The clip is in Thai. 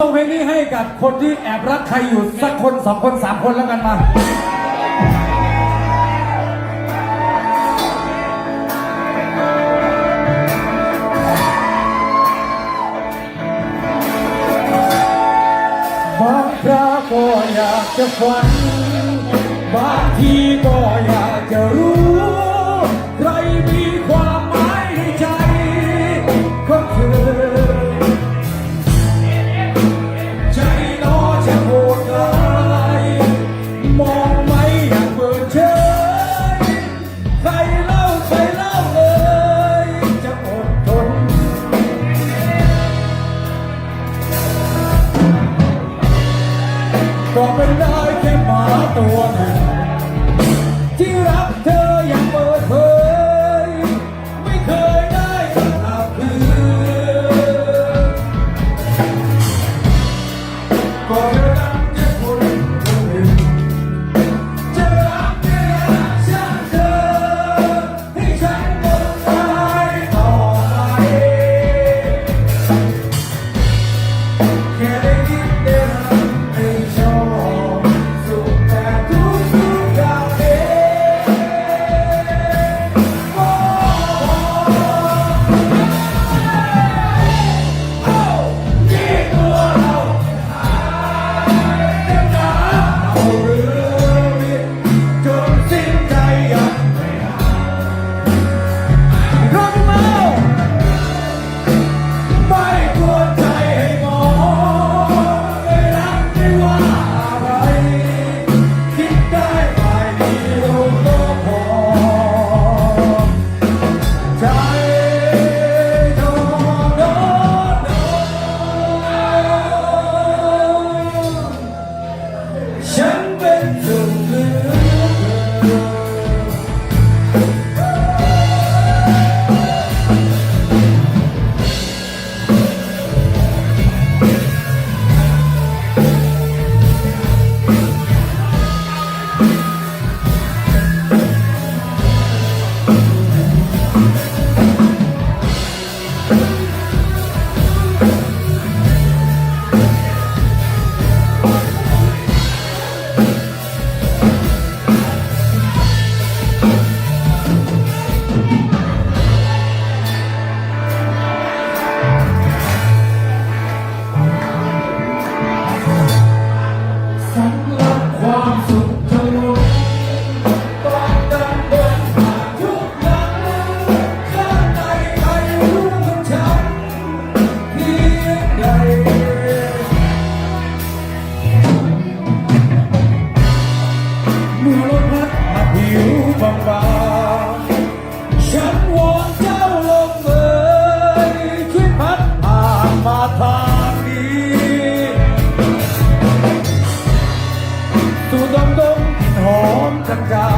ส่าเพลงนี้ให้กับคนที่แอบรักใครอยู่สักคนสองคนสามคนแล้วกันมา บางคราวก็อยากจะฝัน บางทีก็อยากจะรู้ Home, come down.